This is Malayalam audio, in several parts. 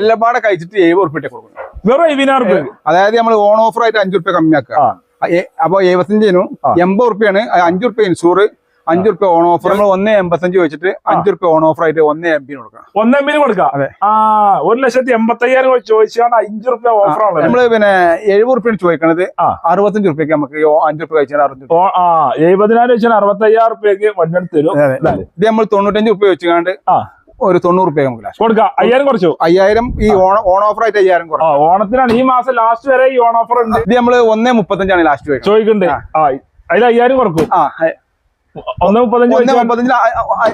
എല്ലാം പാടെ കഴിച്ചിട്ട് എഴുപത് ഉറുപ്പിട്ട് കൊടുക്കണം. വെറും എഴുപതിനായിരം രൂപ അതായത് നമ്മൾ ഓൺ ഓഫർ ആയിട്ട് അഞ്ചു റുപ്യ കമ്മിയാക്കുക. അപ്പൊ എഴുപത്തഞ്ചിനും. എൺപത് റുപ്യാണ് അഞ്ചു റുപ്യ ഇൻഷൂർ അഞ്ചു റുപ്യ ഓൺ ഓഫർ. നമ്മൾ ഒന്ന് എൺപത്തഞ്ച് വെച്ചിട്ട് അഞ്ചു റുപ്യ ഓൺ ഓഫർ ആയിട്ട് ഒന്ന് എം പിന് കൊടുക്കാം ഒന്ന് എം പിന് കൊടുക്കാം. അതെ. ആ ഒരു ലക്ഷത്തി എൺപത്തയ്യായിരം ചോദിച്ചാണ് അഞ്ചു റുപ്യ ഓഫർ ആണ് നമ്മൾ പിന്നെ എഴുപത് റുപ്യാണ് ചോദിക്കണത്. അറുപത്തഞ്ച് റുപ്യക്ക് നമുക്ക് അഞ്ചു റുപ്യ കഴിച്ചാൽ അറുപത്തഞ്ച് ആ എഴുപതിനായിരം വെച്ചാൽ അറുപത്തയ്യായിരം റുപ്യക്ക് വണ്ടി തരും. ഇത് നമ്മൾ തൊണ്ണൂറ്റഞ്ച് റുപ്യ വെച്ചുകൊണ്ട്. ഒരു തൊണ്ണൂറ് രൂപ നമുക്ക് ലാസ്റ്റ് കൊടുക്കാം. അയ്യായിരം കുറച്ചു. അയ്യായിരം ഈ ഓൺ ഓൺ ഓഫർ ആയിട്ട് അയ്യായിരം കുറച്ചു ഓണത്തിനാണ്. ഈ മാസം ലാസ്റ്റ് വരെ ഈ ഓൺ ഓഫർ ഉണ്ട്. ഇത് നമ്മൾ ഒന്നേ മുപ്പത്തഞ്ചാണ് ലാസ്റ്റ് വരെ. ചോദിക്കണ്ടേ. ആ. അതിൽ അയ്യായിരം കുറക്കും. ആ ഒന്ന് മുപ്പത്തഞ്ച് ഒന്ന് മുപ്പത്തഞ്ചിൽ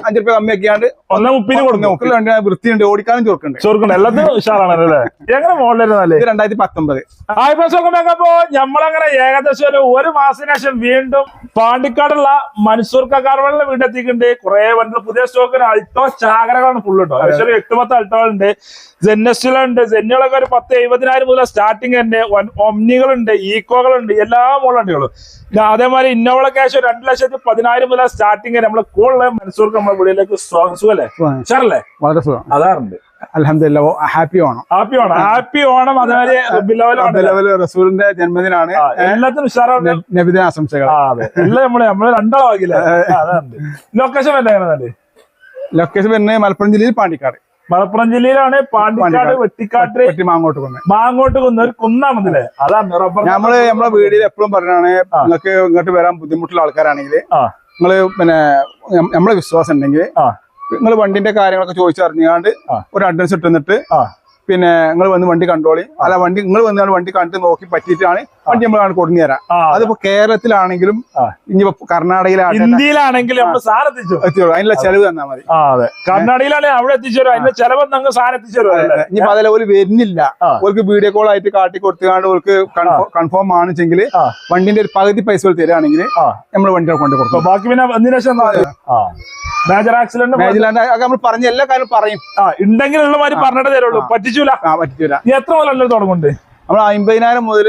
അഞ്ചു റുപ്യ കമ്മിയാക്കിയാണ്ട് ഒന്ന് മുപ്പിന് കൊടുക്കും. വൃത്തിയുണ്ട് ഓടിക്കാനും ചോർക്കുന്നുണ്ട് ചോർക്കുണ്ട്. എല്ലാത്തിനും ഉഷാറാണല്ലേ എങ്ങനെ മോഡലായിരുന്നല്ലേ രണ്ടായിരത്തി പത്തൊമ്പത് ആയിപ്പോ നോക്കുമ്പോ ഞമ്മളങ്ങനെ നമ്മളങ്ങനെ ഏകദേശം ഒരു ഒരു മാസത്തിന് ശേഷം വീണ്ടും പാണ്ടിക്കാടുള്ള മൻസൂർ കാർവലിന്റെ വീണ്ടെത്തിക്കുണ്ട് കുറെ വണ്ടി പുതിയ സ്റ്റോക്കിന് അൾട്ടോ ചാകരകളാണ് ഫുൾ കേട്ടോ ഏകദേശം ഒരു എട്ട് പത്ത് അൾട്ടോകളുണ്ട്. ജെന്നസ്റ്റിലുണ്ട് ജെന്നുകളൊക്കെ ഒരു പത്ത് എഴുപതിനായിരം മുതൽ സ്റ്റാർട്ടിങ് തന്നെ. ഒമ്നികളുണ്ട് ഈക്കോകളുണ്ട് എല്ലാ പിന്നെ അതേമാതിരി ഇന്നോവ ക്യാഷ് രണ്ടു ലക്ഷത്തി പതിനായിരം മുതൽ സ്റ്റാർട്ടിങ് നമ്മൾ കൂടുതൽ മനസ്സൂർക്ക് നമ്മുടെ വീടിലേക്ക് സുഖല്ലേ വളരെ സുഖം. അതാറുണ്ട്. അലഹമില്ല happy Onam. Happy Onam. Happy Onam. അതേപോലെ റസൂലിന്റെ ജന്മദിനാണ്. എല്ലാത്തിനും ഉഷാറാണ് നബിദിന ആശംസകൾ. ആ അതെ. എല്ലാം നമ്മൾ നമ്മൾ രണ്ടാളാകില്ല ലൊക്കേഷൻ ലൊക്കേഷൻ വരുന്നത് മലപ്പുറം ജില്ലയിൽ പാണ്ടിക്കാട്. മലപ്പുറം ജില്ലയിലാണ് പാണ്ടിക്കാട്. വെട്ടിക്കാട്ട് വെട്ടി മാങ്ങോട്ട് കുന്ന് മാങ്ങോട്ട് കുന്ന് ഒരു കുന്നാണെന്നല്ലേ അതാണ് നമ്മൾ നമ്മളെ വീടിൽ എപ്പോഴും പറഞ്ഞാണ് നിങ്ങൾക്ക് ഇങ്ങോട്ട് വരാൻ ബുദ്ധിമുട്ടുള്ള ആൾക്കാരാണെങ്കിൽ. നിങ്ങൾ പിന്നെ നമ്മളെ വിശ്വാസം ഉണ്ടെങ്കിൽ. നിങ്ങൾ വണ്ടിന്റെ കാര്യങ്ങളൊക്കെ ചോദിച്ചറിഞ്ഞാണ്ട് ഒരു അഡ്രസ് ഇട്ടുന്നിട്ട്. പിന്നെ നിങ്ങൾ വന്ന് വണ്ടി കണ്ടോളി അല്ല വണ്ടി നിങ്ങൾ വന്നാണ് വണ്ടി കണ്ടിട്ട് നോക്കി പറ്റിയിട്ടാണ് വണ്ടി നമ്മൾ കൊടുങ്ങി തരാം. അതിപ്പോ കേരളത്തിലാണെങ്കിലും ഇനി ഇനിയിപ്പോ കർണാടകയിലാണെങ്കിലും ഇന്ത്യയിലാണെങ്കിലും നമ്മൾ സാധനം എത്തിച്ചു എത്തിച്ചോളൂ. അതിനുള്ള ചെലവ് തന്നാ മതി. അതെ. കർണാടകയിലാണെങ്കിൽ അവിടെ എത്തിച്ചേരും അതിന്റെ ചെലവ് ഞങ്ങൾ സാധനം എത്തിച്ചേരും ഇനിയിപ്പോ അതിലെ ഒരു വരുന്നില്ല. ഓർക്ക് വീഡിയോ കോൾ ആയിട്ട് കാട്ടി കൊടുത്തുകൊണ്ട് ഓർക്ക് കൺഫേം ആണെച്ചെങ്കിൽ വണ്ടിന്റെ ഒരു പകുതി പൈസ തരികയാണെങ്കിൽ നമ്മൾ വണ്ടി കൊണ്ട് കൊടുക്കും. ബാക്കി പിന്നെ വന്നതിന് ശേഷം ആ. മേജർ ആക്സിഡന്റ് നമ്മൾ പറഞ്ഞ എല്ലാ കാര്യം പറയും. ഉണ്ടെങ്കിൽ ഉള്ള മാതിരി പറഞ്ഞിട്ട് തരുള്ളൂ. പറ്റിച്ചൂല. നീ എത്ര മുതലല്ലേ തുടങ്ങുന്നുണ്ട് നമ്മൾ അമ്പതിനായിരം മുതൽ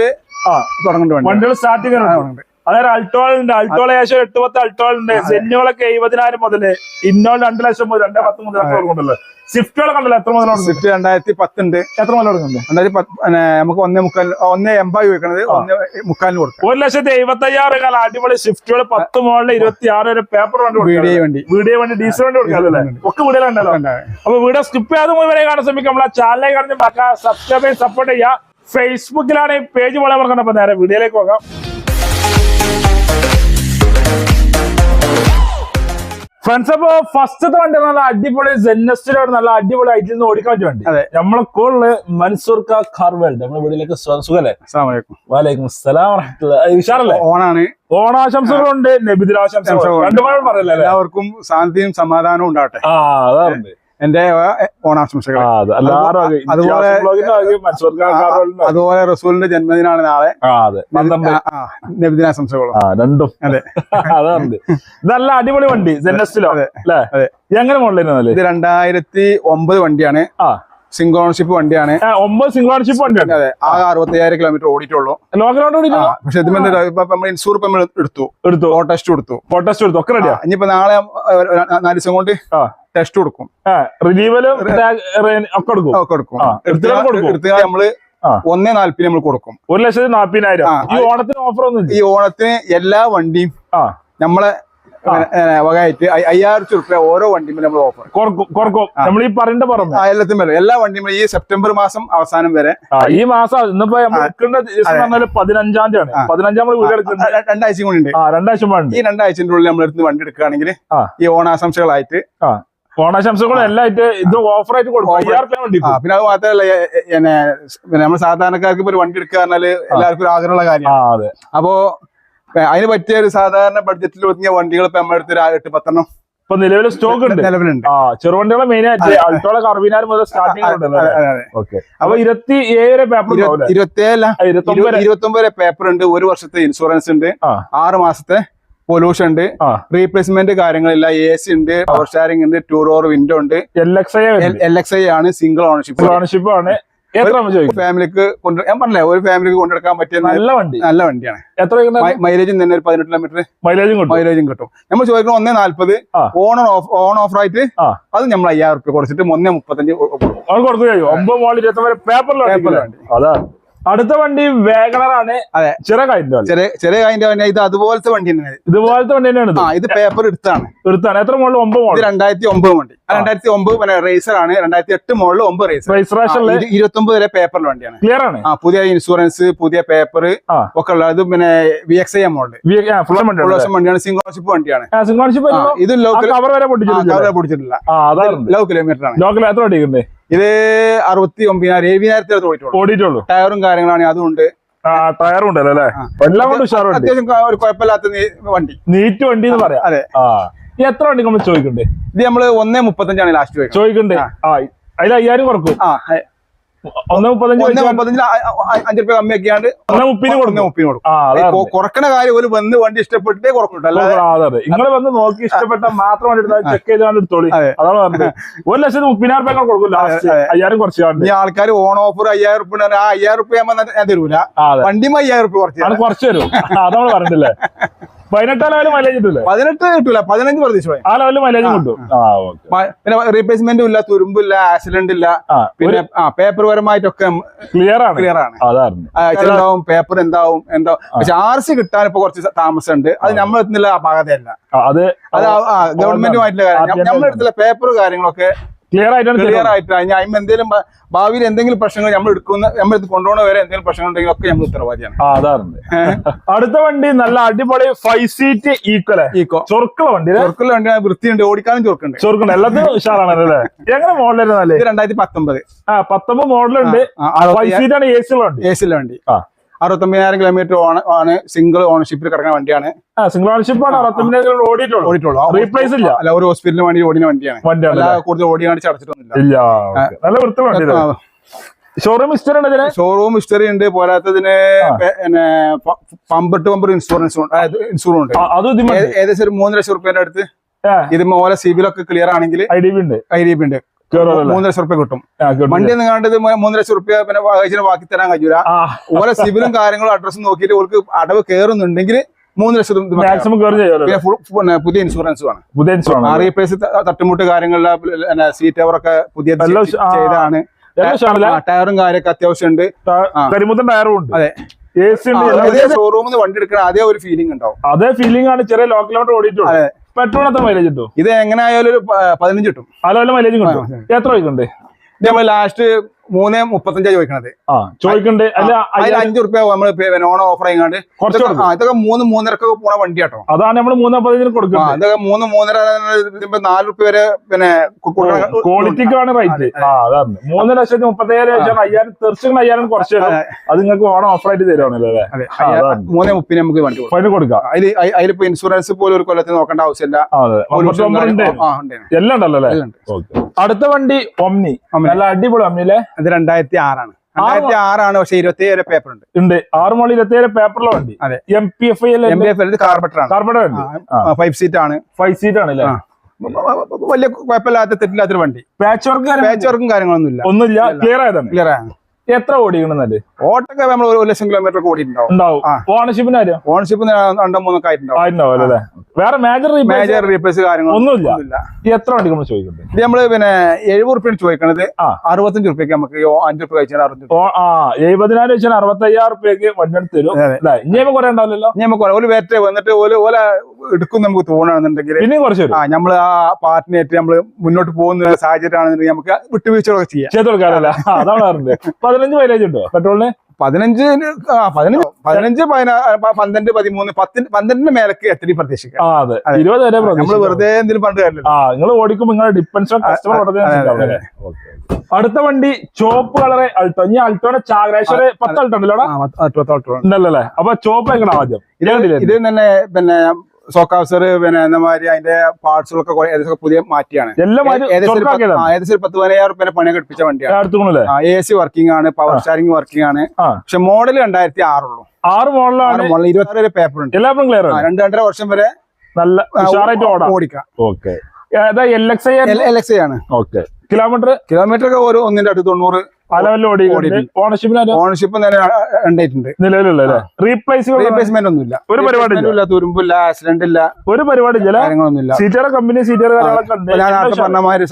വണ്ടികൾ. ആണ് ഉണ്ട്. അതായത് അൾട്ടോൾ ഉണ്ട്. അൾട്ടോൾ ഏകദേശം എട്ട് പത്ത് അൾട്ടോൾ ഉണ്ട്. സെന്നുകളൊക്കെ എഴുപതിനായിരം മുതൽ ഇന്നോൾ രണ്ട് ലക്ഷം മുതൽ രണ്ടേ പത്ത് മുതൽ ഒക്കെ സ്വിഫ്റ്റുകൾ കണ്ടല്ലോ എത്ര മുതൽ തുടങ്ങുന്നുണ്ട് സ്വിഫ്റ്റ് രണ്ടായിരത്തി പത്തുണ്ട്. എത്ര മുതൽ കൊടുക്കുന്നുണ്ട്? രണ്ടായിരത്തി പത്ത് നമുക്ക് ഒന്നേ മുക്കാൽ ഒന്നേ എൺപത് ചോദിക്കണത് ഒന്നേ മുക്കാലിന് കൊടുക്കും. ഒരു ലക്ഷത്തി എഴുപത്തി അയ്യായിരം കാലം അടിപൊളി സ്വിഫ്റ്റുകൾ പത്ത് മുകളിൽ ഇരുപത്തി ആറ് വരെ പേപ്പർ വണ്ടി വീഡിയോ വണ്ടി. വീഡിയോ വണ്ടി ഡീസൽ വണ്ടി കൊടുക്കാം അല്ലേ? ഒക്കെ വീഡിയോ ഉണ്ടല്ലോ അപ്പൊ വീഡിയോ സ്കിപ്പ് ചെയ്യാതെ മുഴുവനെ കാണാൻ ശ്രമിക്കാം. നമ്മളെ ചാനലിലേക്ക് കാണുന്ന സബ്സ്ക്രൈബ് ചെയ്യാൻ സപ്പോർട്ട് ചെയ്യുക. ഫേസ്ബുക്കിലാണ് ഈ പേജ് പോലെ പറഞ്ഞത് അപ്പൊ നേരെ വീഡിയോയിലേക്ക് പോകാം. ഫ്രണ്ട്സ് അപ്പൊ ഫസ്റ്റത്തെ വണ്ടി നല്ല അടിപൊളി ജെന്നസ്റ്റിലോട് നല്ല അടിപൊളി ഐറ്റിൽ നിന്ന് ഓടിക്കാൻ പറ്റിയ വണ്ടി. അതെ. നമ്മളെ കൂടുതൽ മൻസൂർ കാ കാർവേൾഡ് നമ്മുടെ വീട്ടിലേക്ക് സുഖല്ലേ? വാലേക്കും സലാം വറഹ്മത്തുള്ളാഹി. ഉഷാറല്ലേ? ഓണാണ്. ഓണാശംസകളുണ്ട്. ആശംസകളുണ്ട്. രണ്ടു മഴ പറയല്ലേ എല്ലാവർക്കും ശാന്തിയും സമാധാനവും ഉണ്ടാവട്ടെ. ആ അതാറുണ്ട് എന്റെ ഓണാശംസകൾ അതുപോലെ- അതുപോലെ റസൂലിന്റെ ജന്മദിനാണ് നാളെ. നബിദിനാശംസകളും. രണ്ടും. അതെ. അതാണ് നല്ല അടിപൊളി വണ്ടി ജെന്നസ്റ്റിലോ അതെ. എങ്ങനെ മോഡലായിരുന്നല്ലേ ഇത് രണ്ടായിരത്തി ഒമ്പത് വണ്ടിയാണ്. ആ. സിംഗിൾ ഓണർഷിപ്പ് വണ്ടിയാണ്. ഒമ്പത് സിംഗിൾ വണ്ടിയാണ്. അതെ ആകെ അറുപത്തയ്യായിരം കിലോമീറ്റർ ഓടിയിട്ടുള്ളൂ. ആ, പക്ഷെ ഇതിന് നമ്മൾ ഇൻഷൂർ നമ്മൾ എടുത്തു. എടുത്തു. ഓ ടെസ്റ്റ് കൊടുത്തു. ടെസ്റ്റ് കൊടുത്തു. ഒക്കെ റെഡിയാ ആ, ഇനിയിപ്പോ നാളെ നാല് ദിവസം കൊണ്ട് ടെസ്റ്റ് കൊടുക്കും. റിലീവലും ഒക്കെ എടുക്കും? ഒക്കെ കൊടുക്കും ആ, കൊടുക്കും. നമ്മൾ ആ. ഒന്നേ നാല്പതിന് നമ്മൾ കൊടുക്കും. ഒരു ലക്ഷത്തി നാല്പതിനായിരം. ഈ ഓണത്തിന് ഓഫർ ഒന്നും ഈ ഓണത്തിന് എല്ലാ വണ്ടിയും ആ. നമ്മളെ ആ. വകയായിട്ട് അയ്യ- അയ്യായിരത്തി റുപ്യ ഓരോ വണ്ടിയും നമ്മൾ ഓഫർ കുറക്കും നമ്മൾ ഈ പറയേണ്ട പറഞ്ഞു എല്ലാത്തിനും വരും. എല്ലാ വണ്ടിയും ഈ സെപ്റ്റംബർ മാസം അവസാനം വരെ ഈ മാസം ഇന്നിപ്പോ എടുക്കേണ്ട പതിനഞ്ചാം തീയതി ആണ് പതിനഞ്ചാം വീട് എടുക്കുന്നത്. രണ്ടാഴ്ച ആ രണ്ടാഴ്ച ഈ രണ്ടാഴ്ചന്റെ ഉള്ളിൽ നമ്മൾ എടുത്ത് വണ്ടി എടുക്കുകയാണെങ്കിൽ ഈ ഓണാശംസകളായിട്ട് ഓണാശംസകളും എല്ലാം ഇത് ഓഫർ. ആയിട്ട് കൊടുക്കും. പിന്നെ അത് മാത്രമല്ല നമ്മൾ സാധാരണക്കാർക്ക് ഇപ്പൊ ഒരു വണ്ടി എടുക്കുക എല്ലാവർക്കും ഒരു ആഗ്രഹമുള്ള കാര്യമാണ് അപ്പോ അതിന് പറ്റിയ ഒരു സാധാരണ ബഡ്ജറ്റിൽ ഒതുങ്ങിയ വണ്ടികൾ ഇപ്പൊ നമ്മുടെ അടുത്ത് ഒരു എട്ട് പത്തെണ്ണം ഇപ്പൊ നിലവിൽ സ്റ്റോക്ക് ഉണ്ട്. നിലവിലുണ്ട്. ആ ചെറുവണ്ടികളെ മെയിൻ ആയിട്ട് അൾട്ടോളെ കർവിനാർ മുതൽ സ്റ്റാർട്ടിംഗ് അതെ. ഓക്കെ അപ്പൊ ഇരുപത്തി ഏഴ് പേപ്പർ ഇരുപത്തിയേഴല്ല ഇരുപത്തി ഒമ്പത് ഇരുപത്തി ഒമ്പത് പേപ്പർ ഉണ്ട് ഒരു വർഷത്തെ ഇൻഷുറൻസ് ഉണ്ട് ആറ് മാസത്തെ പൊല്യൂഷൻ ഉണ്ട്. റീപ്ലേസ്മെന്റ് കാര്യങ്ങളില്ല എ സി ഉണ്ട് പവർ ഷെയറിംഗ് ഉണ്ട് ടൂ ഡോർ വിൻഡോ ഉണ്ട്. L X I L X I ആണ് സിംഗിൾ ഓണർഷിപ്പ് ഓണർഷിപ്പ് ആണ്. ഫാമിലിക്ക് കൊണ്ട് ഞാൻ പറഞ്ഞില്ലേ ഒരു ഫാമിലിക്ക് കൊണ്ടെടുക്കാൻ പറ്റിയ നല്ല വണ്ടി. നല്ല വണ്ടിയാണ്. എത്ര മൈലേജും തന്നെ ഒരു പതിനെട്ട് കിലോമീറ്റർ മൈലേജും കിട്ടും. മൈലേജും കിട്ടും. നമ്മൾ ചോദിക്കുന്നത് ഒന്നേ നാല്പത് ഓൺ ഓഫ് ഓൺ ഓഫർ ആയിട്ട് അത് നമ്മൾ അയ്യായിരം റുപ്യ കുറച്ചിട്ട് ഒന്നേ മുപ്പത്തഞ്ച് കൊടുക്കും. ഒമ്പത് മോളിൽ പേപ്പറിലാണ് പേപ്പറിലാണ്. അടുത്ത വണ്ടി വേഗണറാണ് അതെ. ചെറിയ കഴിഞ്ഞ ചെറിയ ചെറിയ അതിന്റെ തന്നെ ഇത് അതുപോലത്തെ വണ്ടി തന്നെ ഇതുപോലത്തെ വണ്ടി തന്നെയാണ് ഇത്. ആ ഇത് പേപ്പർ എടുത്താണ്. എടുത്താണ്. എത്ര മോളിൽ ഒമ്പത് മോളിൽ രണ്ടായിരത്തി ഒമ്പത് വണ്ടി. രണ്ടായിരത്തി ഒമ്പത് റേസർ ആണ്. രണ്ടായിരത്തി എട്ട് മോളിൽ ഒമ്പത് റേസർ ഇരുപത്തി ഒമ്പത് വരെ പേപ്പറിൽ വണ്ടിയാണ്. ക്ലിയർ ആണ്? ആ പുതിയ ഇൻഷുറൻസ് പുതിയ പേപ്പർ ഒക്കെ ഉള്ളത് പിന്നെ വി എക്സ് ഐ വണ്ടി വർഷം വണ്ടിയാണ് സിംഗോൺഷിപ്പ് വണ്ടിയാണ്. സിംഗോൺഷിപ്പ് ഇത് ലോക്കൽ കവർ വരെ പൊട്ടിച്ചിട്ടില്ല ലോ കിലോമീറ്റർ ആണ്. ലോക്കൽ എത്ര ഓടിക്കുന്നത് ഇത് അറുപത്തി ഒമ്പതിനായിരം ഏഴിനായിരത്തി ഓടിയിട്ടുള്ളൂ ഓടിയിട്ടുള്ളൂ ടയറും കാര്യങ്ങളാണ് അതുകൊണ്ട് ടയറും ഉണ്ടല്ലോ അല്ലേ എല്ലാം കൊണ്ട് ഉഷാറുണ്ട്. അത്യാവശ്യം ഒരു കുഴപ്പമില്ലാത്ത വണ്ടി. നീറ്റ് വണ്ടി എന്ന് പറയാം. അതെ. എത്ര വണ്ടി നമ്മൾ ചോദിക്കണ്ടേ? ഇത് നമ്മൾ ഒന്നേ മുപ്പത്തഞ്ചാണ് ലാസ്റ്റ് ചോദിക്കണ്ടേ. അതിൽ അയ്യായിരം കുറക്കും. ആ ഒന്ന് മുപ്പത്തഞ്ച് ഒന്നേ മുപ്പത്തഞ്ചിൽ അഞ്ചു രൂപ കമ്മിയാക്കിയാണ്ട് ഒന്നേ മുപ്പിന് കൊടുക്കും. മുപ്പിന് കൊടുക്കും. കുറക്കണ കാര്യം ഒരു വന്ന് വണ്ടി ഇഷ്ടപ്പെട്ടിട്ടേ അതെ നിങ്ങൾ വന്ന് നോക്കി ഇഷ്ടപ്പെട്ട മാത്രം വണ്ടി എടുത്താൽ ചെക്ക് ചെയ്താണ്ട് എടുത്തോളി. അതാണ് പറഞ്ഞത്. ഒരു ലക്ഷത്തി മുപ്പതിനായിരം രൂപ കൊടുക്കും ലാസ്റ്റ്. അതെ. അയ്യായിരം കുറച്ച് ഈ ആൾക്കാർ ഓൺ ഓഫർ അയ്യായിരം റുപ്യ ആ അയ്യായിരം റുപ്യ ഞാൻ തരൂല. വണ്ടിയും അയ്യായിരം റുപ്യ കുറച്ച്. കുറച്ച് തരും. അതാണ് പറഞ്ഞില്ലേ. പതിനെട്ടാലും മൈലേജ് കിട്ടൂലേ? പതിനെട്ട് കിട്ടൂല പതിനഞ്ച് പ്രതീക്ഷ ആ ലെവലിൽ മൈലേജ് കിട്ടും. പിന്നെ റീപ്ലേസ്മെന്റും ഇല്ല തുരുമ്പില്ല ആക്സിഡന്റ് ഇല്ല. പിന്നെ പേപ്പർ പരമായിട്ടൊക്കെ ക്ലിയർ ആണ്. ക്ലിയർ ആണ്. എന്താവും പേപ്പർ എന്താവും എന്താ. പക്ഷെ ആർ സി കിട്ടാൻ ഇപ്പൊ കുറച്ച് താമസമുണ്ട്. അത് നമ്മൾ എത്തുന്നില്ല പാകതയല്ല അത് അത് ഗവൺമെന്റുമായിട്ടുള്ള കാര്യം. അടുത്തുള്ള പേപ്പർ കാര്യങ്ങളൊക്കെ ക്ലിയർ ആയിട്ടാണ് ക്ലിയർ ആയിട്ടാണ് അതിന് എന്തെങ്കിലും ഭാവിയിൽ എന്തെങ്കിലും പ്രശ്നങ്ങൾ നമ്മൾ എടുക്കുന്ന നമ്മൾ ഇത് കൊണ്ടുപോകുന്ന വരെ എന്തെങ്കിലും പ്രശ്നങ്ങൾ ഉണ്ടെങ്കിൽ ഒക്കെ നമ്മൾ ഉത്തരവാദിയാണ്. അതാണ് അടുത്ത വണ്ടി നല്ല അടിപൊളി ഫൈവ് സീറ്റ് ഈക്വൽ ഈക്കോ ചൊർക്കുള്ള വണ്ടി ചൊർക്കുള്ള വണ്ടി വൃത്തിയുണ്ട് ഓടിക്കാനും ചൊർക്കുണ്ട് ചൊർക്കുണ്ട് എല്ലാത്തിനും ഉഷാറാണ് അല്ലേ? എങ്ങനെ മോഡൽ ഇത് രണ്ടായിരത്തി പത്തൊമ്പത്. ആ പത്തൊമ്പത് മോഡലുണ്ട് ഫൈവ് സീറ്റ് ആണ് എ സി ഉള്ള വണ്ടി. എ സിയിലെ വണ്ടി. ആ. അറുപത്തൊമ്പതിനായിരം കിലോമീറ്റർ ആണ് സിംഗിൾ ഓണർഷിപ്പിൽ കിടക്കുന്ന വണ്ടിയാണ്. സിംഗിൾ ഓണർഷിപ്പ് ആണ് അറുപത്തൊമ്പതിനായിരം ഓടിയിട്ടുള്ളൂ. ഓടിയിട്ടുള്ളൂ. റീപ്ലേസ് ഇല്ല. അല്ല ഒരു ഹോസ്പിറ്റലിന് വേണ്ടി ഓടിന വണ്ടിയാണ്. കൂടുതൽ ഓടി കാണിച്ച് അടച്ചിട്ടൊന്നുമില്ല നല്ല വൃത്തിയുള്ള ഷോറൂം ഹിസ്റ്ററി ഉണ്ട് ഷോറൂം ഹിസ്റ്ററി ഉണ്ട്. പോരാത്തതിന് പിന്നെ പമ്പ് ടു പമ്പ് ഇൻഷുറൻസ് ഇൻഷുറും ഉണ്ട്. ഏകദേശം ഒരു മൂന്ന് ലക്ഷം റുപ്യന്റെ അടുത്ത്. ഇത് ഓല സിബിലൊക്കെ ക്ലിയർ ആണെങ്കിൽ ഐ ഡി ബി ഉണ്ട്. ഐ ഡി ബി ഉണ്ട്. മൂന്ന് ലക്ഷം റുപ്യ കിട്ടും. വണ്ടി എന്ന് കണ്ടത് മൂന്ന് ലക്ഷം റുപ്യ പിന്നെ വാങ്ങിച്ചിട്ട് ബാക്കി തരാൻ കഴിയൂല. ഓരോ സിബിലും കാര്യങ്ങളും അഡ്രസ്സും നോക്കിയിട്ട് ഓർക്ക് അടവ് കയറുന്നുണ്ടെങ്കിൽ മൂന്ന് ലക്ഷം മാക്സിമം പിന്നെ പുതിയ ഇൻഷുറൻസ് വേണം. പുതിയ ഇൻഷുറൻസ് റീപ്ലേസ് തട്ടുമുട്ട് കാര്യങ്ങളിലെ സീറ്റ് കവറൊക്കെ പുതിയ ചെയ്തതാണ് ചെയ്താണ്. ടയറും കാര്യമൊക്കെ അത്യാവശ്യം ഉണ്ട്. ആ. കരിമുത്തൻ ടയറും ഉണ്ട്. അതെ. ഷോറൂമിൽ നിന്ന് വണ്ടി എടുക്കണ അതേ ഒരു ഫീലിംഗ് ഉണ്ടാവും. അതേ ഫീലിംഗ് ആണ് ചെറിയ ലോക്കലോട്ട് കിലോമീറ്റർ പെട്രോൾ എത്ര മൈലേജ് കിട്ടും ഇത് എങ്ങനെ ആയാലും ഒരു പതിനഞ്ച് കിട്ടും. അല്ല മൈലേജ് കിട്ടും. എത്ര വയ്ക്കുന്നുണ്ട് ഇത് നമ്മൾ ലാസ്റ്റ് മൂന്ന് മുപ്പത്തഞ്ചാ ചോദിക്കണത്. ആ ചോദിക്കണ്ടേ. അല്ല അതിൽ അഞ്ചു റുപ്യ ഓൺ ഓഫർ ചെയ്യാണ്ട് ഇതൊക്കെ. മൂന്ന് മൂന്നരക്കൊക്കെ പോണ വണ്ടി കേട്ടോ അതാണ് നമ്മൾ മൂന്നാം പതിനഞ്ചിന് കൊടുക്കുന്നത്. ഇതൊക്കെ മൂന്ന് മൂന്നര നാല് റുപ്യ വരെ പിന്നെ ക്വാളിറ്റിക്കാണ് റേറ്റ് അതാണ്. മൂന്ന് ലക്ഷത്തി മുപ്പത്തയ്യായിരം ലക്ഷം അയ്യായിരം തീർച്ചയായും അയ്യായിരം കുറച്ച് അത് നിങ്ങൾക്ക് ഓണം ഓഫർ ആയിട്ട് തരുവാണല്ലോ അല്ലേ. മൂന്നേ മുപ്പിന് നമുക്ക് വണ്ടി കൊടുക്കാം. ഫൈന് കൊടുക്കാം. അതിൽ അതിലിപ്പോ ഇൻഷുറൻസ് പോലും ഒരു കൊല്ലത്തിൽ നോക്കേണ്ട ആവശ്യമില്ല. എല്ലാം ഉണ്ടല്ലോ അല്ലേ? അടുത്ത വണ്ടി ഒമ്നി ഒമ്നി. നല്ല അടിപൊളി ഒമ്നിയിലെ അത് രണ്ടായിരത്തി ആറാണ് രണ്ടായിരത്തി ആറാണ് പക്ഷെ ഇരുപത്തി ഏഴ് പേപ്പർ ഉണ്ട്. ഉണ്ട് ആറ് മോളിൽ ഇരുപത്തി ഏഴ് പേപ്പറിലെ വണ്ടി. അതെ. M P F M P F carburettor ആണ്. വണ്ടി. ഫൈവ് സീറ്റ് ആണ്. ഫൈവ് സീറ്റ് ആണ്. വലിയ കുഴപ്പമില്ലാത്ത തെറ്റില്ലാത്തൊരു വണ്ടി. പാച്ച് വർക്ക് പാച്ച് വർക്കും കാര്യങ്ങളൊന്നും ഇല്ല. ഒന്നുമില്ല ക്ലിയർ ആയതാണ്. ക്ലിയർ ആണ് എത്ര ഓടിക്കണമെന്നല്ലേ ഓട്ടൊക്കെ നമ്മൾ ഒരു ലക്ഷം കിലോമീറ്റർ ഓടിയിട്ടുണ്ടാവും. ഉണ്ടാവും. ഓണർഷിപ്പിന് കാര്യം? ഓണർഷിപ്പ് രണ്ടോ മൂന്നൊക്കെ ആയിട്ടുണ്ടാവും. ആയിട്ടുണ്ടാവും അല്ലേ? വേറെ മേജർ മേജർ റീപ്ലേസ് കാര്യങ്ങളൊന്നുമില്ല ഒന്നുമില്ല. എത്ര വണ്ടി നമ്മൾ ചോദിക്കുന്നത് ഇത് നമ്മൾ പിന്നെ എഴുപത് റുപ്യാണ് ചോദിക്കണത്. അറുപത്തഞ്ച് റുപ്യക്ക് നമുക്ക് അഞ്ച് റുപ്യ കഴിച്ചാൽ അറുപത്തഞ്ച് എഴുപതിനായിരം വെച്ചാൽ അറുപത്തി അയ്യായിരം റുപ്യക്ക് വണ്ടി എടുത്ത് തരും. അതെ. അല്ലേ? ഇനി കുറെ ഉണ്ടാവില്ലല്ലോ? ഇനി നമുക്ക് ഒരു വേറ്റ വന്നിട്ട് ഓല ഓല എടുക്കും നമുക്ക് തോന്നുകയാണെന്നുണ്ടെങ്കിൽ. പിന്നെ കുറച്ച് ആ നമ്മൾ ആ പാർട്ടിനായിട്ട് നമ്മൾ മുന്നോട്ട് പോകുന്ന സാഹചര്യം ആണെന്നുണ്ടെങ്കിൽ നമുക്ക് വിട്ടുവീഴ്ചകളൊക്കെ ചെയ്യാം. ചെയ്തു കൊടുക്കാറില്ല. അതാണ് പറഞ്ഞത്. പതിനഞ്ച് മൈലേജ് ഉണ്ടോ? പെട്രോളിന് പതിനഞ്ച് പതിനഞ്ച് പതിനഞ്ച് പന്ത്രണ്ട് പതിമൂന്ന് പത്തിന് പന്ത്രണ്ടിന് മേലക്ക് എത്തി പ്രതീക്ഷിക്കാം. അതെ. ഇരുപത് വരെ നമ്മൾ. വെറുതെ എന്തെങ്കിലും പണ്ട് കാര്യമില്ല ആ നിങ്ങൾ ഓടിക്കുമ്പോൾ നിങ്ങളുടെ ഡിപ്പെൻസ് കസ്റ്റമർ ഉടനെ. അടുത്ത വണ്ടി ചോപ്പ് കളറ് അൾട്ടോ. ഇനി അൾട്ടോടെ ചാകരേശ്വര പത്ത് അൾട്ടോ ഉണ്ടല്ലോ അപ്പൊ ചോപ്പ് എങ്ങനെ ആദ്യം? ഇത് തന്നെ പിന്നെ സോക്കാസർ പിന്നെ എന്ന മാതിരി അതിന്റെ പാർട്സുകളൊക്കെ ഏകദേശം പുതിയ മാറ്റിയാണ്. ഏകദേശം പത്ത്- പതിനായിരം റുപ്യ പണി എടുപ്പിച്ച വണ്ടിയാണ്. എ സി വർക്കിംഗ് ആണ് പവർ സ്റ്റാരിംഗ് വർക്കിംഗ് ആണ്. പക്ഷെ മോഡൽ രണ്ടായിരത്തി ആറുള്ളൂ. ആറ് മോഡലാണ് മോഡൽ ഇരുപത്തി വരെ പേപ്പർ ഉണ്ട്. എല്ലാ ക്ലിയർ ആ, രണ്ട് രണ്ടര വർഷം വരെ നല്ല ഓടിക്കാം. ഓക്കെ. എൽ എക്സ് ഐ ആണ്. ഓക്കെ. കിലോമീറ്റർ? കിലോമീറ്റർ ഒക്കെ ഒരു ഒന്നിന്റെ അടുത്ത് തൊണ്ണൂറ് ഓണർഷിപ്പിന് ഓണർഷിപ്പ് നിലവിലുള്ള റീപ്ലേസ്മെന്റ് ഒന്നുമില്ല. ഒരു പരിപാടി ഇല്ല. Replacement ഇല്ല തുരുമ്പില്ല ആക്സിഡന്റ് ഇല്ല ഒരു പരിപാടി കാര്യങ്ങളൊന്നുമില്ല കമ്പനി സീറ്റർ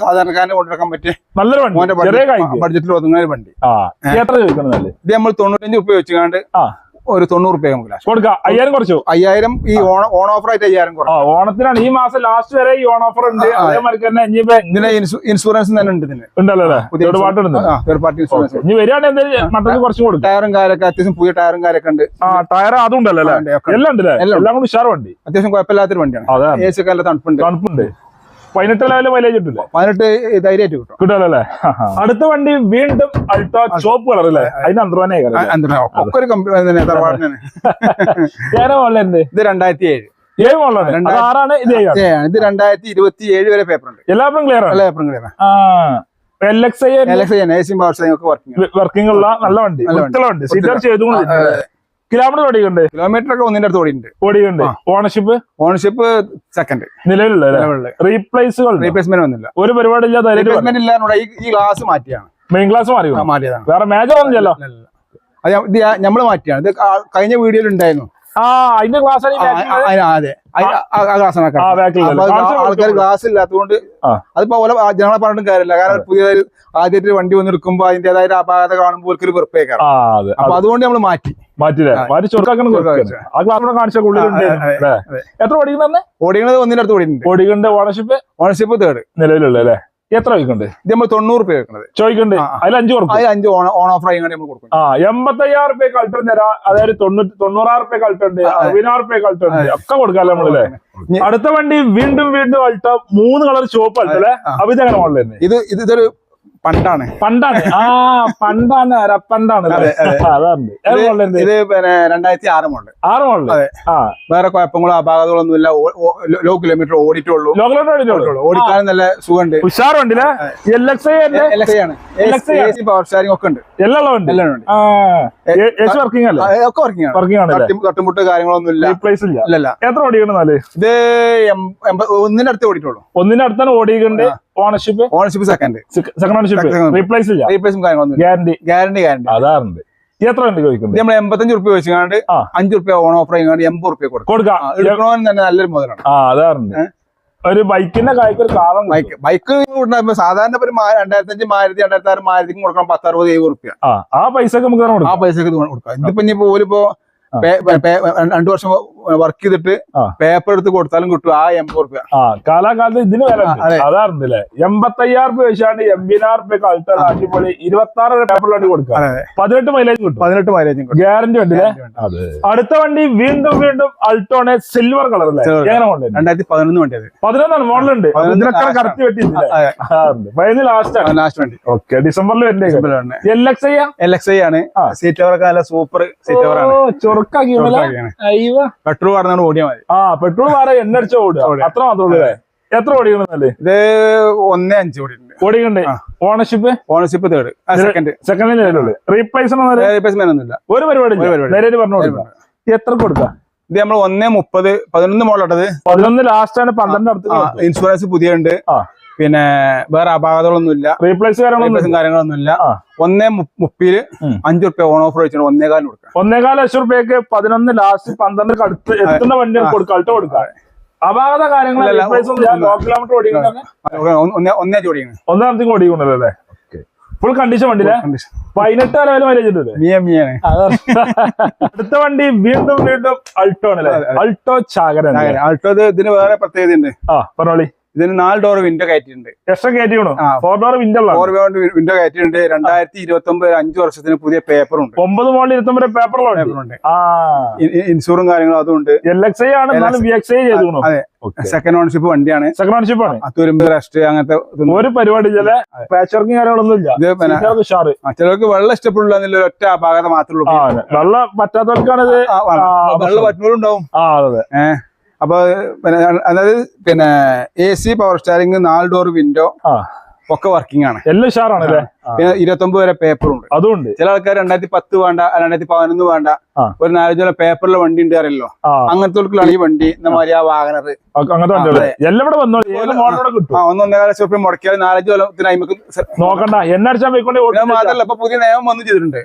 സാധാരണക്കാരനെ കൊണ്ടുനടക്കാൻ പറ്റിയ നല്ലൊരു വണ്ടി ബഡ്ജറ്റിൽ ഒതുങ്ങുന്ന ഒരു വണ്ടി. ഇത് നമ്മൾ തൊണ്ണൂറ്റഞ്ച് വെച്ചുകൊണ്ട് ആ. ഒരു തൊണ്ണൂറ് രൂപ നമുക്ക് ലാസ്റ്റ് കൊടുക്കാം. അയ്യായിരം കുറച്ചു. അയ്യായിരം ഈ ഓൺ ഓൺ ഓഫർ ആയിട്ട് അയ്യായിരം കുറവ് ഓണത്തിനാണ്. ഈ മാസം ലാസ്റ്റ് വരെ ഈ ഓൺ ഓഫർ ഉണ്ട്. അതേമാതിരി തന്നെ ഇനിയിപ്പോ ഇതിന് ഇൻഷുറൻസ് തന്നെ ഉണ്ട് ഇതിന്. ഉണ്ടല്ലോ തേർഡ് പാർട്ടി ഉണ്ട്. Third party insurance. ഇനി വരികയാണെങ്കിൽ എന്തെങ്കിലും മറ്റൊന്ന് കുറച്ചും കൊടുക്കാം. ടയറും കാര്യമൊക്കെ അത്യാവശ്യം പുതിയ ടയറും കാര്യമൊക്കെ ഉണ്ട്. ആ ടയർ അതും ഉണ്ടല്ലോ. എല്ലാം ഉണ്ട്. എല്ലാം കൂടി ഉഷാർ വണ്ടി. അത്യാവശ്യം കുഴപ്പമില്ലാത്തൊരു വണ്ടിയാണ്. നല്ല തണുപ്പുണ്ട്. തണുപ്പുണ്ട്. പതിനെട്ട് ലെവലിൽ മൈലേജ് കിട്ടില്ല പതിനെട്ട് ധൈര്യമായിട്ട് കിട്ടും. കിട്ടുമല്ലോ അടുത്ത വണ്ടി വീണ്ടും അൾട്ടോ ചോപ്പ് കളർ അല്ലേ? അതിന് അന്തർവാനെ ആ, ഒക്കെ ഒരു കമ്പനി തറവാടിനാണ് ഇത്? രണ്ടായിരത്തി ഏഴ് ഏഴ് മോഡലാണ് ആറാണ്? ഇത് ഏഴാണ്? ഇത് രണ്ടായിരത്തി ഇരുപത്തി ഏഴ് വരെ പേപ്പർ ഉണ്ട്. ക്ലിയർ ആണ്? എല്ലാ പേപ്പറും ക്ലിയർ ആ. L X I L X I C power ഒക്കെ വർക്കിംഗ് വർക്കിംഗ് ഉള്ള നല്ല വണ്ടി. നല്ല വണ്ടി. സീറ്റർ ചെയ്തുകൊണ്ട് കിലോമീറ്റർ ഓടിയുണ്ട് കിലോമീറ്റർ ഒക്കെ ഒന്നിന്റെ അടുത്ത് ഓടിയിട്ടുണ്ട്. ഓടിയുണ്ട് ഓണർഷിപ്പ് ഓണർഷിപ്പ് സെക്കൻഡ് നിലവിലുള്ള റീപ്ലേസുകൾ റീപ്ലേസ്മെന്റ് ഒന്നുമില്ല. ഒരു പരിപാടി ഇല്ലാതെ റീപ്ലേസ്മെന്റ് ഇല്ലാതെ ഈ ഗ്ലാസ് മാറ്റിയാണ്. മെയിൻ ഗ്ലാസ് മാറി മാറ്റിയതാണ്. വേറെ മേജർ ഒന്നുമില്ലല്ലോ. അത് നമ്മൾ മാറ്റിയാണ്. ഇത് കഴിഞ്ഞ വീഡിയോയിൽ ഉണ്ടായിരുന്നു. ആ അതിന്റെ ഗ്ലാസ് അതെ. ആൾക്കാർ. ഗ്ലാസ് ഇല്ലാത്തതുകൊണ്ട് അതിപ്പോ ഓരോ ജനങ്ങളെ പറഞ്ഞിട്ടും കാര്യമില്ല. കാരണം പുതിയ ആദ്യമായിട്ട് വണ്ടി വന്നെടുക്കുമ്പോ അതിന്റേതായ അപാകത കാണുമ്പോൾ ഒരു വെറുപ്പേക്കാണ് അപ്പൊ അതുകൊണ്ട് നമ്മൾ മാറ്റി. മാറ്റില്ലേ? ആ. മാറ്റി. ആ കാണിച്ച ഉള്ളിലുണ്ട്. എത്ര ഓടിക്കുന്നത് ഓടിക്കുന്നത് ഒന്നിനടുത്ത് ഓടിയിട്ടുണ്ട്. ഓടിക്കണ്ട് ഓണർഷിപ്പ് ഓണർഷിപ്പ് തേർഡ് നിലവിലുള്ള അല്ലേ എത്ര വയ്ക്കണ്ടേ ഇത് നമ്മൾ തൊണ്ണൂറ് രൂപ വെക്കുന്നത് ചോദിക്കണ്ട്. അതിൽ അഞ്ചു കൊടുക്കും. അതിൽ അഞ്ച് ഓൺ ഓഫ് ഓഫർ ആയി നമ്മൾ കൊടുക്കും. ആ എൺപത്തയ്യായിരം റുപ്യ കൾട്ടർ തരാം. അതായത് തൊണ്ണൂറ്റി തൊണ്ണൂറായിരം റുപ്യ കൾട്ടുണ്ട്. അറുപതിനായിരം റുപ്യ കൾട്ടുണ്ട്. ഒക്കെ കൊടുക്കാല്ലേ നമ്മളല്ലേ അടുത്ത വണ്ടി വീണ്ടും വീണ്ടും അൾട്ട മൂന്ന് കളർ ഷോപ്പ് അൾട്ടല്ലേ. അപ്പൊ ഇതെങ്ങനെ മോഡൽ തന്നെ ഇത് ഇത് ഇതൊരു പണ്ടാണ്. പണ്ടാണ്. ആ പണ്ടാണ് രപ്പണ്ടാണ്. അതാണ്. ഏത് ഇത് പിന്നെ രണ്ടായിരത്തി ആറ് മോഡൽ ആറ് മോഡൽ വേറെ കുഴപ്പങ്ങളോ അപാകതകളോ ഒന്നും ഇല്ല ലോ കിലോമീറ്റർ ഓടിയിട്ടുള്ളൂ. ലോ കിലോമീറ്റർ ഓടിക്കാൻ നല്ല സുഖമുണ്ട്. ഉഷാറുണ്ട് എൽ എക്സ് ആണ്. ആണ്. പവർ സ്റ്റാരിംഗ് ഒക്കെ ഉണ്ട്. എല്ലാം ഉണ്ട് എല്ലാം ഉണ്ട് വർക്കിംഗ് അല്ലേ? ഒക്കെ വർക്കിംഗ് ആണ്. വർക്കിംഗ് തട്ടുമുട്ട് കാര്യങ്ങളൊന്നും ഇല്ല റീപ്ലേസ് ഇല്ല. ഇല്ല എത്ര ഓടിക്കണം ഇത് ഒന്നിനടുത്ത് ഒന്നിന്റെ അടുത്ത് ഓടിയിട്ടുള്ളൂ. ഒന്നിന്റെ അടുത്താണ് ഓടിക്കണ്ട് ownership ownership second second ownership. Replace ഇല്ല. റീപ്ലേസും കാര്യങ്ങളൊന്നും ഗ്യാരണ്ടി ഗ്യാരണ്ടി ഗ്യാരണ്ടി അതാറുണ്ട്. എത്ര ഇത് ചോദിക്കുന്നത്? നമ്മൾ എൺപത്തഞ്ച് റുപ്യ വെച്ചുകൊണ്ട് അഞ്ചു റുപ്യ ഓൺ ഓഫർ ചെയ്യുന്നത് എൺപത് റുപ്യ കൊടുക്കും. എടുക്കണമെന്ന് തന്നെ നല്ലൊരു മുതലാണ്. ആ അതാറുണ്ട്. ഒരു ബൈക്കിന്റെ കാര്യത്തിൽ ഒരു കാറും ബൈക്ക് ബൈക്ക് ഉണ്ടാകുമ്പോ സാധാരണ ഒരു രണ്ടായിരത്തി അഞ്ച് മാരുതി രണ്ടായിരത്തി ആറ് മാരുതിക്കും കൊടുക്കണം പത്ത് അറുപത് എഴുപത് റുപ്യ ആ പൈസ പൈസക്ക് നമുക്ക് ആ പൈസ പൈസക്ക് കൊടുക്കാം. ഇതിപ്പോ ഇനിയിപ്പോ ഓലിപ്പോ രണ്ടു വർഷം വർക്ക് ചെയ്തിട്ട് പേപ്പർ എടുത്ത് കൊടുത്താലും കിട്ടും. ആ എൺപത് റുപ്യ. കാലാകാലത്ത് ഇതിന് വില ആ, എൺപത്തി അയ്യായിരം രൂപ വെച്ചാണ്ട് എൺപതിനായിരം രൂപ കാലത്ത് അടിപൊളി ഇരുപത്തി ആറ് പേപ്പറിൽ കൊടുക്കുക. പതിനെട്ട് മൈലേജ് കിട്ടും. പതിനെട്ട് മൈലേജ് ഗ്യാരണ്ടി ഉണ്ട്. അടുത്ത വണ്ടി വീണ്ടും വീണ്ടും അൾട്ടോണ് സിൽവർ കളർ അല്ലേ? എങ്ങനെ മോഡൽ രണ്ടായിരത്തി പതിനൊന്ന് വണ്ടി പതിനൊന്നാണ് മോഡലുണ്ട്. ഉണ്ട് ഇതിനൊക്കെ കറക്റ്റ് വെട്ടിയിട്ടില്ലേ? അതെ. പതിനൊന്ന് ലാസ്റ്റ് ആണ്. ലാസ്റ്റ് വണ്ടി. ഓക്കെ ഡിസംബറിൽ വരുന്നത് L X I L X I ആണ്. സീറ്റ് കവറൊക്കെ നല്ല സൂപ്പർ സീറ്റ് കവറാണ് ചൊറുക്കാക്കി പെട്രോൾ പറഞ്ഞാൽ ഓടിയാൽ മതി. ആ പെട്രോൾ പാറ എണ്ണടിച്ച ഓടുക. അത്ര മാത്രമേ എത്ര ഓടിക്കണമെന്നല്ലേ ഇത് ഒന്നേ അഞ്ച് ഓടിയിട്ടുണ്ട്. ഓടിക്കണ്ടേ. Ownership ownership third second second replacement replace replacement ഒന്നുമില്ല ഒരു പരിപാടി. നേരെ പറഞ്ഞു കൊടുക്കാം. എത്ര കൊടുക്കാം. ഇത് നമ്മൾ ഒന്നേ മുപ്പത് പതിനൊന്ന് മോളുള്ളത് പതിനൊന്ന് ലാസ്റ്റ് ആണ് പന്ത്രണ്ട് അടുത്ത് ഇൻഷുറൻസ് പുതിയ ഉണ്ട്. പിന്നെ വേറെ അപാകതകളൊന്നും ഇല്ല റീപ്ലേസ് കാര്യങ്ങളൊന്നും റീപ്ലേസും കാര്യങ്ങളൊന്നും ഇല്ല ആ. ഒന്നേ മുപ്പിൽ. അഞ്ചു റുപ്യ ഓൺ ഓഫർ വെച്ചിട്ട് ഒന്നേകാലം കൊടുക്കാം ഒന്നേകാല ലക്ഷം റുപ്യക്ക് പതിനൊന്ന് ലാസ്റ്റ് പന്ത്രണ്ട് അടുത്ത് എത്തുന്ന വണ്ടി കൊടുക്കാട്ടോ കൊടുക്കാം അപാകത കാര്യങ്ങൾ ഒന്നേ കിലോമീറ്റർ ഓടിക്കുന്നത് ഒന്നേ ഒന്നാമത്തേക്ക് ഓടിക്കണല്ലോ അല്ലേ? ഫുൾ കണ്ടീഷൻ വണ്ടിയിലെ പതിനെട്ട് മൈലേജ് അടുത്ത വണ്ടി വീണ്ടും വീണ്ടും അൾട്ടോ ആണ്. അൾട്ടോ ചാകര ആൾട്ടോ ഇത് ഇതിന് വേറെ പ്രത്യേകത ഉണ്ട് ആ പറഞ്ഞോളി. ഇതിന് നാല് ഡോർ വിൻഡോ കയറ്റിയിട്ടുണ്ട്. എക്സ്ട്രാ കയറ്റിക്കണോ? ആ. Four door window four window കയറ്റിയിട്ടുണ്ട്. രണ്ടായിരത്തി ഇരുപത്തി ഒമ്പത് അഞ്ചു വർഷത്തിന് പുതിയ പേപ്പർ ഉണ്ട്. ഒമ്പത് മോളിൽ ഇരുപത്തൊമ്പത് പേപ്പറിലുണ്ട് പേപ്പറുണ്ട് ആ. ഇൻഷൂറും കാര്യങ്ങളും അതുകൊണ്ട് ഉണ്ട്. എൽ എക്സ് ഐ ആണ്. വി എക്സ് ഐ ചെയ്തു അതെ. സെക്കൻഡ് ഓണർഷിപ്പ് വണ്ടിയാണ്. സെക്കൻഡ് ഓൺഷിപ്പ് ആണ്. തുരുമ്പ് റെസ്റ്റ് അങ്ങനത്തെ ഒരു പരിപാടി ചില പാച്ച് വർക്കിംഗ് കാര്യങ്ങളൊന്നും ഇല്ല. ചിലർക്ക് വെള്ളം ഇഷ്ടപ്പെടില്ല എന്നുള്ള ഒറ്റ അപാകത മാത്രമേ ഉള്ളൂ. വെള്ളം പറ്റാത്തവർക്കാണ് ഇത് വെള്ളം പറ്റുന്നവരുണ്ടാവും. ആ അതെ അപ്പൊ പിന്നെ അതായത് പിന്നെ എ സി പവർ സ്റ്റാരിങ് നാല് ഡോർ വിൻഡോ ഒക്കെ വർക്കിംഗ് ആണ്. എല്ലാം ഷാറാണല്ലേ പിന്നെ ഇരുപത്തൊമ്പത് വരെ പേപ്പറും ഉണ്ട് അതും ചില ആൾക്കാർ രണ്ടായിരത്തി പത്ത് വേണ്ട രണ്ടായിരത്തി പതിനൊന്ന് വേണ്ട. ഒരു നാലഞ്ചോളം പേപ്പറിലെ വണ്ടി ഉണ്ട് അറിയല്ലോ. അങ്ങനത്തെ ഈ വണ്ടി മാതിരി ആ വാഗനർ ഒന്നൊന്നര ലക്ഷം റുപ്യ മുടക്കിയാൽ നാലഞ്ച് കൊല്ലത്തിന് അയിമക്ക് നോക്കണ്ട. മാത്രല്ല ഇപ്പൊ പുതിയ നിയമം വന്നു ചെയ്തിട്ടുണ്ട്.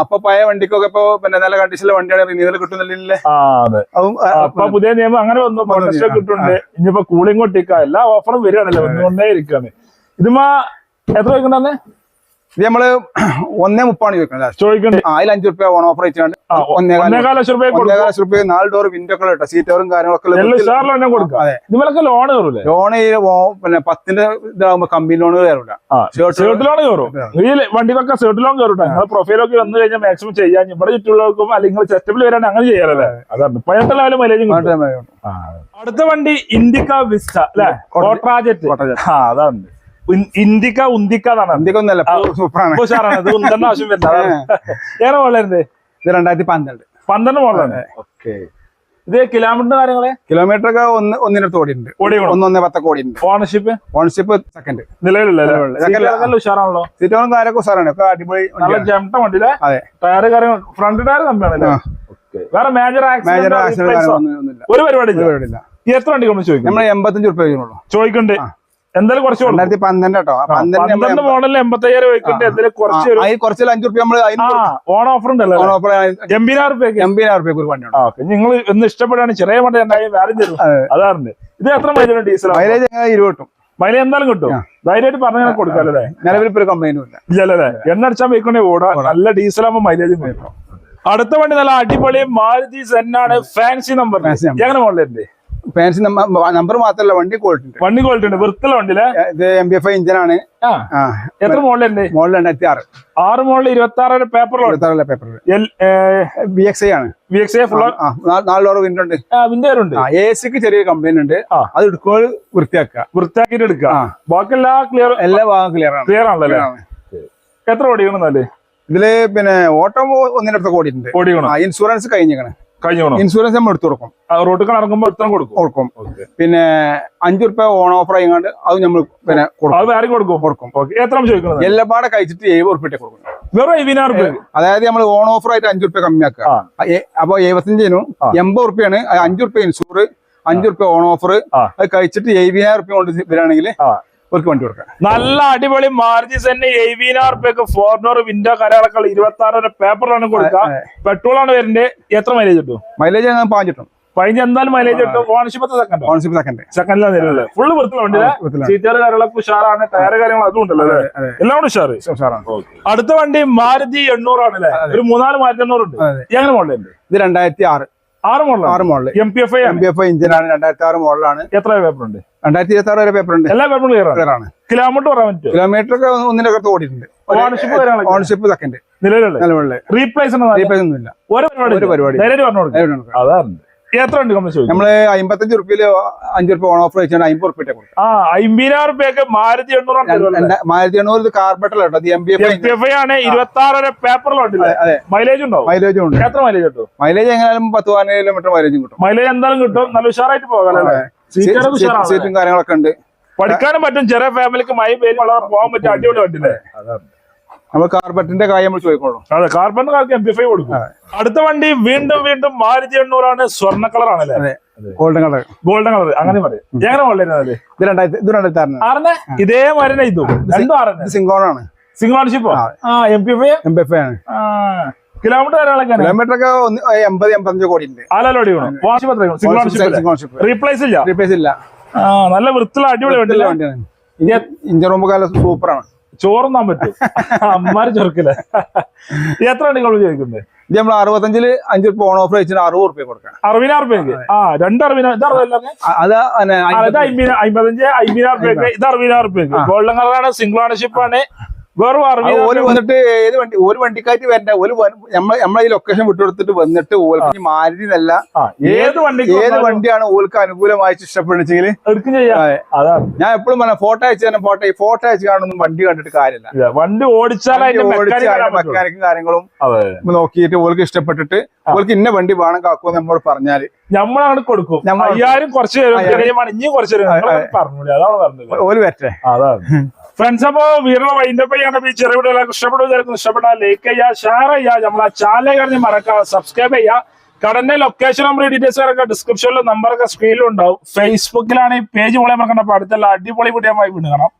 അപ്പൊ പഴയ വണ്ടിക്കൊക്കെ ഇപ്പൊ പിന്നെ നല്ല കണ്ടീഷനിലെ വണ്ടിയാണ് റിന്യൂവൽ കിട്ടുന്നില്ലേ? പുതിയ നിയമം അങ്ങനെ വന്നു. കിട്ടുന്നുണ്ട്. ഇനിയിപ്പോ കൂളിംഗ് കൊട്ടിക്ക. എല്ലാ ഓഫറും വരികയാണല്ലോ. വന്നുകൊണ്ടേ ഇതുമാ എത്ര ചോദിക്കണ്ടെ ഇത് നമ്മൾ ഒന്നേ മുപ്പാണ് ചോദിക്കുന്നത്. ആ അതിൽ അഞ്ചു റുപ്യ ഓൺ ഓഫർ വെച്ചാണ്ട് ആ, ഒന്നേകാല ലക്ഷം റുപ്യ നാല് ഡോർ വിൻഡോ ഒക്കെ കേട്ടോ സീറ്ററും കാര്യങ്ങളൊക്കെ അതെ. ഇതുമൊക്കെ ലോൺ കയറൂലേ? ലോൺ പിന്നെ പത്തിന്റെ ഇതാകുമ്പോ കമ്പനി ലോൺ കയറൂല. ആ ലോൺ കയറും. ഈ വണ്ടിക്കൊക്കെ സേർട്ട് ലോൺ കയറും നിങ്ങൾ പ്രൊഫൈലൊക്കെ വന്നു കഴിഞ്ഞാൽ മാക്സിമം ചെയ്യാൻ ഇവിടെ ചുറ്റുള്ളവർക്കും അല്ലെങ്കിൽ ചെസ്റ്റപ്പിൽ വരാൻ അങ്ങനെ ചെയ്യാറല്ലേ അതാണ്. പതിനെട്ട് ലെവലും മൈലേജും അടുത്ത വണ്ടി ഇൻഡിക്ക വിസ്റ്റ അല്ലെ? Quatrajet. ആ അതാണ്. ഇൻഡിക്ക ഉന്തിക്ക എന്നാണ് ഇന്ത്യക്കൊന്നല്ല സൂപ്പറാണ്. ഇപ്പൊ ഉഷാറാണ് ഇത് ഉന്തണ്ട ആവശ്യം വരുന്നത്. ഏറെ മോളുണ്ട് ഇത്? രണ്ടായിരത്തി പന്ത്രണ്ട്. പന്ത്രണ്ട് മോളാണ് ഓക്കെ. ഇത് കിലോമീറ്റർ കാര്യങ്ങളെ? കിലോമീറ്റർ ഒക്കെ ഒന്ന് ഒന്നിനടുത്ത് ഓടിയുണ്ട് ഓടി ഒന്ന് ഒന്നേ പത്തൊക്കെ ഓടിയുണ്ട് ഓണർഷിപ്പ് ഓണർഷിപ്പ് സെക്കൻഡ് നിലവിലുള്ള ഉഷാറാണല്ലോ. സിറ്റോ കാര്യമൊക്കെ ഉഷാറാണ്. ഒക്കെ അടിപൊളി നല്ല. ജംട്ട വണ്ടിയിലെ? അതെ. ടയർ കാര്യങ്ങൾ ഫ്രണ്ട് ടയർ കമ്മിയാണല്ലേ ആ. വേറെ മേജർ മേജർ ആക്സിഡന്റ് ഒരു പരിപാടി ഈ എത്ര വണ്ടി നമ്മൾ ചോദിക്കും നമ്മൾ എൺപത്തഞ്ച് റുപ്യ ചോദിക്കുന്നുള്ളൂ. ചോദിക്കണ്ട്. എന്തായാലും കുറച്ച്. രണ്ടായിരത്തി പന്ത്രണ്ട് കേട്ടോ. പന്ത്രണ്ട് മോഡലിൽ എൺപത്തയ്യായിരം വെക്കിട്ട് എന്തായാലും കുറച്ച് കുറച്ചിൽ അഞ്ചു റുപ്യ നമ്മൾ ഓൺ ഓഫർ ഉണ്ടല്ലോ ഓഫർ എൺപതിനായിരം റുപ്യക്ക് എൺപതിനായിരം റുപ്യക്ക് ഒരു വണ്ടിയുണ്ട് ആ നിങ്ങൾ ഒന്ന് ഇഷ്ടപ്പെടുകയാണ് ചെറിയ വണ്ടി ഉണ്ടായി വേറെ തരും. ഇത് എത്ര മൈലേജ് ഡീസൽ മൈലേജ് ഇരുപത്തും ഇരുപത് കിട്ടും. മൈലേജ് എന്തായാലും കിട്ടും. ധൈര്യമായിട്ട് പറഞ്ഞു കൊടുക്കാല്ലേ നിലവിൽ ഇപ്പൊ ഇല്ല. ഇല്ലല്ലേ എണ്ണ അടിച്ചാൽ വെക്കണേ ഓടാ. നല്ല ഡീസൽ മൈലേജ് കിട്ടും അടുത്ത വണ്ടി നല്ല അടിപൊളി മാരുതി സെന്നാണ് ഫാൻസി നമ്പർ എങ്ങനെ മോഡലുണ്ട് ഫാൻസി നമ്പർ മാത്രമല്ല വണ്ടി ക്വാളിറ്റി ഉണ്ട്. വണ്ടി ക്വാളിറ്റി ഉണ്ട്. വൃത്തിയുള്ള വണ്ടിയിലെ? ഇത് എം ബി എഫ് ഐ ഇഞ്ചിനാണ് എത്ര മോഡലുണ്ട്? മോഡൽ രണ്ടായിരത്തി ആറ് ആറ് മോഡൽ ഇരുപത്തി ആറ് പേപ്പർ ഇരുപത്താറിലെ പേപ്പർ ബി എക്സ് ഐ ആണ്. ബി എക്സ് ഐ ഫുൾ നാലോറ് വിൻഡുണ്ട് നാല് ഡോർ വിൻഡോ ഉണ്ട്. വിൻഡോ ഉണ്ട്. ആ എ സിക്ക് ചെറിയ കംപ്ലൈന്റ് ഉണ്ട്. അത് എടുക്കുമ്പോൾ വൃത്തിയാക്കുക. വൃത്തിയാക്കിയിട്ട് എടുക്കുക. ആ. ബാക്കി എല്ലാ ക്ലിയർ എല്ലാ ഭാഗം ക്ലിയർ ആണ്. ക്ലിയർ ആണല്ലോ. എത്ര ഓടിക്കണം എന്നാൽ? ഇതിൽ പിന്നെ ഓട്ടോ ഒന്നിനടുത്ത് ഓടിയിട്ടുണ്ട്. ഓടിക്കണം ഇൻഷുറൻസ് കഴിഞ്ഞേക്കണ് കഴിഞ്ഞോണം. ഇൻഷുറൻസ് നമ്മൾ എടുത്തു കൊടുക്കും. റോഡ് ഇറങ്ങുമ്പോൾ എടുത്തു കൊടുക്കും? കൊടുക്കും. പിന്നെ അഞ്ചു റുപ്യ ഓൺ ഓഫർ ആയിക്കാണ്ട് അത് നമ്മൾ പിന്നെ കൊടുക്കും. കൊടുക്കും? എത്ര ചോദിക്കുന്നത്? എല്ലാ പാടെ കഴിച്ചിട്ട് എഴുപത് റുപ്യ കൊടുക്കും വെറും എഴുപതിനായിരം അതായത് നമ്മൾ ഓൺ ഓഫർ ആയിട്ട് അഞ്ചു റുപ്യ കമ്മിയാക്കുക. അപ്പൊ എഴുപത്തിയഞ്ചിനും. എൺപത് റുപ്യാണ് അഞ്ചു റുപ്യ ഇൻഷൂർ അഞ്ചു റുപ്യ ഓൺ ഓഫർ അത് കഴിച്ചിട്ട് എഴുപതിനായിരം റുപ്യ കൊണ്ട് വരികയാണെങ്കിൽ. അവർക്ക് വണ്ടി കൊടുക്കാം. നല്ല അടിപൊളി മാർജി തന്നെ എഴുപതിനായിരം റുപ്യക്ക് ഫോർണർ വിൻഡോ കരകളൊക്കെ ഇരുപത്തി ആറ് പേപ്പറാണ് കൊടുക്കുക പെട്രോൾ ആണ് വരുന്നത്. എത്ര മൈലേജ് കിട്ടും? മൈലേജ് ഞാൻ പാഞ്ചിട്ടും പതിനഞ്ച് എന്തായാലും മൈലേജ് കിട്ടും. ഓണർഷിപ്പ് സെക്കൻഡ് ഓണർഷിപ്പ് സെക്കൻഡ് സെക്കൻഡിലാണ് നിലവിൽ ഫുള്ള് വൃത്തിയുള്ള സീറ്റർ കാര്യങ്ങളൊക്കെ ഉഷാറാണ്. ടയർ കാര്യങ്ങൾ അതും ഉണ്ടല്ലോ അല്ലേ? എല്ലാം കൂടെ ഉഷാറ്. ഉഷാറാണ്. അടുത്ത വണ്ടി മാരുതി എണ്ണൂറാണ് അല്ലേ? ഒരു മൂന്നാൽ മാരുതി എണ്ണൂറ് ഉണ്ട്. എങ്ങനെ മോഡലുണ്ട് ഇത് രണ്ടായിരത്തി ആറ്. ആറ് മോഡൽ ആറ് model M P F I M P F ഇഞ്ചിനാണ് രണ്ടായിരത്തി ആറ് മോഡലാണ് എത്ര പേപ്പർ ഉണ്ട്? രണ്ടായിരത്തി ഇരുപത്തി ആറ് വരെ പേപ്പർ ഉണ്ട് എല്ലാ പേപ്പറും ക്ലിയർ ആണ്. കിലോമീറ്റർ പറയാൻ പറ്റും കിലോമീറ്റർ ഒക്കെ ഒന്നിന്റെ അകത്ത് ഓടിയിട്ടുണ്ട്. ഓണർഷിപ്പ് ഓൺഷിപ്പ് സെക്കൻഡ് നിലവിലുള്ള നിലവിലെ റീപ്ലേസ് റീപ്ലേസ് ഒന്നുമില്ല. ഒരു പരിപാടി ഒരു എത്ര ഉണ്ട് നമ്മൾ അമ്പത്തഞ്ച് റുപ്യയിൽ അഞ്ചു റുപ്യ ഓൺ ഓഫർ വെച്ചാൽ അമ്പത് റുപ്യ അമ്പതിനായിരം റുപ്യക്ക് മാരുതി മാരുതി എണ്ണൂറ് ഇത് കേട്ടോ എം ബി എഫ് ആണ് ഇരുപത്തി ആറ് പേപ്പറിലുണ്ട് അതെ മൈലേജ് ഉണ്ടോ മൈലേജ് ഉണ്ട്. എത്ര മൈലേജ് കിട്ടും? മൈലേജ് എങ്ങനെയാലും പത്ത് പതിനേഴ് കിലോമീറ്റർ മൈലേജും കിട്ടും. മൈലേജ് എന്തായാലും കിട്ടും. നല്ല ഉഷാറായിട്ട് പോകാനല്ലേ സീറ്റും കാര്യങ്ങളൊക്കെ ഉണ്ട് പഠിക്കാനും പറ്റും ചെറിയ ഫാമിലിക്ക് മൈ പേര് പോകാൻ പറ്റും അടിപൊളി വണ്ടിയില്ലേ? നമ്മൾ കാർബറ്റിന്റെ കാര്യം നമ്മൾ ചോദിക്കോളൂ അതെ കാർബറിന്റെ കാർക്ക് എം പി ഫൈവ് കൊടുക്കും. അടുത്ത വണ്ടി വീണ്ടും വീണ്ടും മാരുതി എണ്ണൂറാണ് സ്വർണ കളർ ആണല്ലേ? അതെ ഗോൾഡൻ കളർ ഗോൾഡൻ കളർ അങ്ങനെ പറയും. എങ്ങനെ ഗോൾഡൻ ഇത് രണ്ടായിരത്തി ഇത് രണ്ടായിരത്തി ആറിന്. ആറിന്? മരുന്ന് ഇതും. രണ്ടും ആറിന്. സിംഗോൺ ആണ് സിംഗിൾ ആ. M P five M P five ആണ്. കിലോമീറ്റർ കിലോമീറ്റർ ഒക്കെ എൺപത് എൺപത്തഞ്ച് കോടി ഉണ്ട് ഓണർഷിപ്പ് റീപ്ലേസ് ഇല്ല? റീപ്ലേസ് ഇല്ല. ആ നല്ല വൃത്തിയുള്ള അടിപൊളി വണ്ടിയാണ്. റൂം കാലം സൂപ്പറാണ്. ചോറുന്നാൻ പറ്റും. അമ്മാര് ചൊറുക്കില്ല? എത്ര വണ്ടികൾ ചോദിക്കുന്നത് ഇത് നമ്മൾ അറുപത്തഞ്ചിൽ അഞ്ച് ഓൺ ഓഫർ വെച്ചിട്ട് അറുപത് റുപ്യ കൊടുക്കാം അറുപതിനായിരം റുപ്യക്ക് ആ. രണ്ട് അറുപതിനായിരം അമ്പത്തഞ്ച് അമ്പതിനായിരം റുപ്യക്ക് ഇത് അറുപതിനായിരം റുപ്യക്ക് ഗോൾഡൻ കളറാണ് സിംഗിൾ ഓണർഷിപ്പ് ആണ്. വെറും ഓൽ വന്നിട്ട് ഏത് വണ്ടി ഒരു വണ്ടിക്കായിട്ട് വരണ്ട ഒരു നമ്മളെ നമ്മളെ ഈ ലൊക്കേഷൻ വിട്ടുകൊടുത്തിട്ട് വന്നിട്ട് ഓൽക്ക് മാരുതി എന്നല്ല ഏത് വണ്ടി ഏത് വണ്ടിയാണ് ഓൽക്ക് അനുകൂലമായിട്ട് ഇഷ്ടപ്പെടുന്നെങ്കിൽ ഞാൻ എപ്പോഴും പറഞ്ഞ ഫോട്ടോ അയച്ചു തന്നെ ഫോട്ടോ ഈ ഫോട്ടോ അയച്ചു കാണുന്ന വണ്ടി കണ്ടിട്ട് കാര്യമില്ല. വണ്ടി ഓടിച്ചാൽ. മെക്കാനിക്കും കാര്യങ്ങളും നോക്കിയിട്ട് ഓൾക്ക് ഇഷ്ടപ്പെട്ടിട്ട് ഓൾക്ക് ഇന്ന വണ്ടി വേണം കാക്കുമെന്ന് നമ്മോട് പറഞ്ഞാൽ. ഞമ്മളാണ് കൊടുക്കും. അയ്യായിരം കുറച്ച് തരും. ഇനിയും കുറച്ച് തരും. അതാണ് പറഞ്ഞത്. ഓൽ വരട്ടെ. അതാണ്. ഫ്രണ്ട്സ് അപ്പോ വീട്ടിലെ വൈൻഡപ്പ് ചെയ്യണം. ഈ ചെറിയ വീഡിയോ ഇഷ്ടപ്പെട്ടു വിചാരിക്കുന്നു ഇഷ്ടപ്പെട്ടാൽ ലൈക്ക് ചെയ്യുക ഷെയർ ചെയ്യുക നമ്മളെ ചാനൽ കഴിഞ്ഞ് മറക്കുക സബ്സ്ക്രൈബ് ചെയ്യുക. കടന്റെ ലൊക്കേഷൻ നമ്പർ ഡീറ്റെയിൽസ് ഒക്കെ ഡിസ്ക്രിപ്ഷനിലും നമ്പറൊക്കെ സ്ക്രീനിലും ഉണ്ടാവും. ഫേസ്ബുക്കിലാണ് ഈ പേജ് പോലെ മറക്കണ്ട. അടുത്തുള്ള അടിപൊളി വീഡിയോ വീണ്ടും കാണാം.